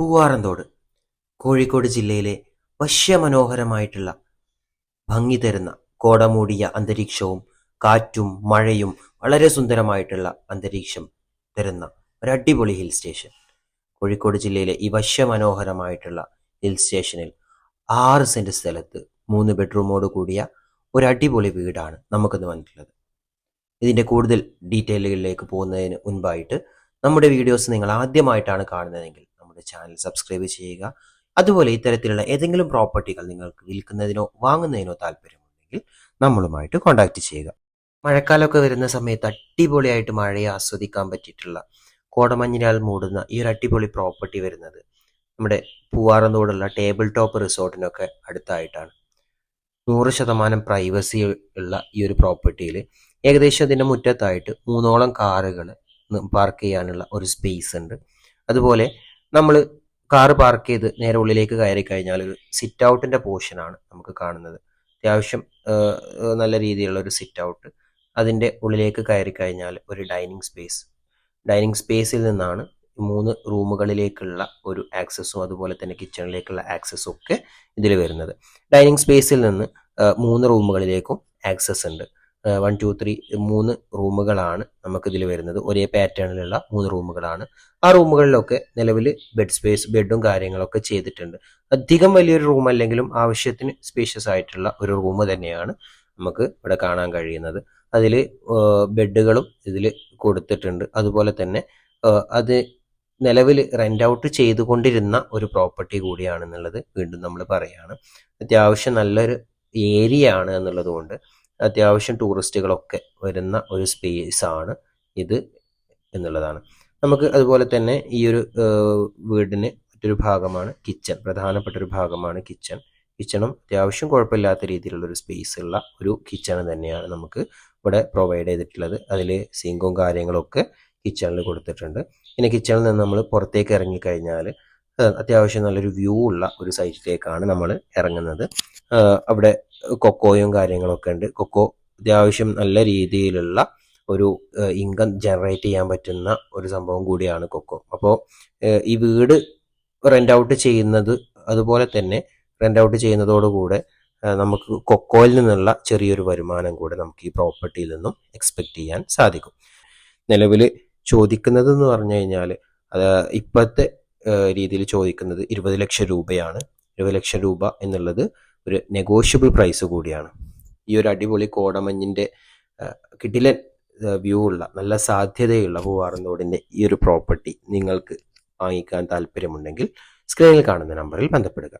പൂവാറന്തോട് കോഴിക്കോട് ജില്ലയിലെ വശ്യമനോഹരമായിട്ടുള്ള ഭംഗി തരുന്ന കോടമൂടിയ അന്തരീക്ഷവും കാറ്റും മഴയും വളരെ സുന്ദരമായിട്ടുള്ള അന്തരീക്ഷം തരുന്ന ഒരു അടിപൊളി ഹിൽ സ്റ്റേഷൻ. കോഴിക്കോട് ജില്ലയിലെ ഈ വശ്യമനോഹരമായിട്ടുള്ള ഹിൽ സ്റ്റേഷനിൽ ആറ് സെന്റ് സ്ഥലത്ത് മൂന്ന് ബെഡ്റൂമോട് കൂടിയ ഒരു അടിപൊളി വീടാണ് നമുക്കിന്ന് വന്നിട്ടുള്ളത്. ഇതിന്റെ കൂടുതൽ ഡീറ്റെയിലുകളിലേക്ക് പോകുന്നതിന് മുൻപായിട്ട് നമ്മുടെ വീഡിയോസ് നിങ്ങൾ ആദ്യമായിട്ടാണ് കാണുന്നതെങ്കിൽ നമ്മുടെ ചാനൽ സബ്സ്ക്രൈബ് ചെയ്യുക. അതുപോലെ ഇത്തരത്തിലുള്ള ഏതെങ്കിലും പ്രോപ്പർട്ടികൾ നിങ്ങൾക്ക് വിൽക്കുന്നതിനോ വാങ്ങുന്നതിനോ താല്പര്യമുണ്ടെങ്കിൽ നമ്മളുമായിട്ട് കോൺടാക്റ്റ് ചെയ്യുക. മഴക്കാലമൊക്കെ വരുന്ന സമയത്ത് അടിപൊളിയായിട്ട് മഴയെ ആസ്വദിക്കാൻ പറ്റിയിട്ടുള്ള കോടമഞ്ഞിനാൽ മൂടുന്ന ഈ ഒരു അടിപൊളി പ്രോപ്പർട്ടി വരുന്നത് നമ്മുടെ പൂവാറന്തോടുള്ള ടേബിൾ ടോപ്പ് റിസോർട്ടിനൊക്കെ അടുത്തായിട്ടാണ്. നൂറ് ശതമാനം പ്രൈവസി ഉള്ള ഈ ഒരു പ്രോപ്പർട്ടിയിൽ ഏകദേശം അതിന്റെ മുറ്റത്തായിട്ട് മൂന്നോളം കാറുകൾ പാർക്ക് ചെയ്യാനുള്ള ഒരു സ്പേസ് ഉണ്ട്. അതുപോലെ നമ്മൾ കാറ് പാർക്ക് ചെയ്ത് നേരെ ഉള്ളിലേക്ക് കയറി കഴിഞ്ഞാൽ ഒരു സിറ്റ് ഔട്ടിന്റെ പോർഷനാണ് നമുക്ക് കാണുന്നത്. അത്യാവശ്യം നല്ല രീതിയിലുള്ള ഒരു സിറ്റ് ഔട്ട് അതിന്റെ ഉള്ളിലേക്ക് കയറി കഴിഞ്ഞാൽ ഒരു ഡൈനിങ് സ്പേസ് ഡൈനിങ് സ്പേസിൽ നിന്നാണ് മൂന്ന് റൂമുകളിലേക്കുള്ള ഒരു ആക്സസ്സും അതുപോലെ തന്നെ കിച്ചണിലേക്കുള്ള ആക്സസ്സും ഒക്കെ ഇതിൽ വരുന്നത്. ഡൈനിങ് സ്പേസിൽ നിന്ന് മൂന്ന് റൂമുകളിലേക്കും ആക്സസ് ഉണ്ട്. വൺ ടു ത്രീ മൂന്ന് റൂമുകളാണ് നമുക്കിതിൽ വരുന്നത്. ഒരേ പാറ്റേണിലുള്ള മൂന്ന് റൂമുകളാണ്. ആ റൂമുകളിലൊക്കെ നിലവിൽ ബെഡ് സ്പേസ് ബെഡും കാര്യങ്ങളൊക്കെ ചെയ്തിട്ടുണ്ട്. അധികം വലിയൊരു റൂം അല്ലെങ്കിലും ആവശ്യത്തിന് സ്പേഷ്യസ് ആയിട്ടുള്ള ഒരു റൂം തന്നെയാണ് നമുക്ക് ഇവിടെ കാണാൻ കഴിയുന്നത്. അതിൽ ബെഡുകളും ഇതിൽ കൊടുത്തിട്ടുണ്ട്. അതുപോലെ തന്നെ അത് നിലവിൽ റെന്റ് ഔട്ട് ചെയ്തുകൊണ്ടിരുന്ന ഒരു പ്രോപ്പർട്ടി കൂടിയാണെന്നുള്ളത് വീണ്ടും നമ്മൾ പറയുകയാണ് അത്യാവശ്യം നല്ലൊരു ഏരിയ ആണ് എന്നുള്ളത് കൊണ്ട് അത്യാവശ്യം ടൂറിസ്റ്റുകളൊക്കെ വരുന്ന ഒരു സ്പേസ് ആണ് ഇത് എന്നുള്ളതാണ്. നമുക്ക് അതുപോലെ തന്നെ ഈ ഒരു വീടിന് മറ്റൊരു ഭാഗമാണ് കിച്ചൺ പ്രധാനപ്പെട്ട ഒരു ഭാഗമാണ് കിച്ചൺ കിച്ചണും അത്യാവശ്യം കുഴപ്പമില്ലാത്ത രീതിയിലുള്ള ഒരു സ്പേസ് ഉള്ള ഒരു കിച്ചൺ തന്നെയാണ് നമുക്ക് ഇവിടെ പ്രൊവൈഡ് ചെയ്തിട്ടുള്ളത്. അതിൽ സിങ്കും കാര്യങ്ങളൊക്കെ കിച്ചണിൽ കൊടുത്തിട്ടുണ്ട്. പിന്നെ കിച്ചണിൽ നിന്ന് നമ്മൾ പുറത്തേക്ക് ഇറങ്ങിക്കഴിഞ്ഞാൽ അത്യാവശ്യം നല്ലൊരു വ്യൂ ഉള്ള ഒരു സൈറ്റിലേക്കാണ് നമ്മൾ ഇറങ്ങുന്നത്. അവിടെ കൊക്കോയും കാര്യങ്ങളൊക്കെ ഉണ്ട്. കൊക്കോ അത്യാവശ്യം നല്ല രീതിയിലുള്ള ഒരു ഇൻകം ജനറേറ്റ് ചെയ്യാൻ പറ്റുന്ന ഒരു സംഭവം കൂടിയാണ് കൊക്കോ. അപ്പോൾ ഈ വീട് റെന്റ് ഔട്ട് ചെയ്യുന്നത് അതുപോലെ തന്നെ റെന്റ് ഔട്ട് ചെയ്യുന്നതോടുകൂടെ നമുക്ക് കൊക്കോയിൽ നിന്നുള്ള ചെറിയൊരു വരുമാനം കൂടെ നമുക്ക് ഈ പ്രോപ്പർട്ടിയിൽ നിന്നും എക്സ്പെക്ട് ചെയ്യാൻ സാധിക്കും. നിലവിൽ ചോദിക്കുന്നത് എന്ന് പറഞ്ഞു കഴിഞ്ഞാൽ അത് ഇപ്പോഴത്തെ രീതിയിൽ ചോദിക്കുന്നത് ഇരുപത് ലക്ഷം രൂപയാണ്. ഇരുപത് ലക്ഷം രൂപ എന്നുള്ളത് ഒരു നെഗോഷ്യബിൾ പ്രൈസ് കൂടിയാണ്. ഈ ഒരു അടിപൊളി കോടമഞ്ഞിന്റെ കിടിലൻ വ്യൂ ഉള്ള നല്ല സാധ്യതയുള്ള പൂവാറന്തോടിന്റെ ഈ ഒരു പ്രോപ്പർട്ടി നിങ്ങൾക്ക് വാങ്ങിക്കാൻ താല്പര്യമുണ്ടെങ്കിൽ സ്ക്രീനിൽ കാണുന്ന നമ്പറിൽ ബന്ധപ്പെടുക.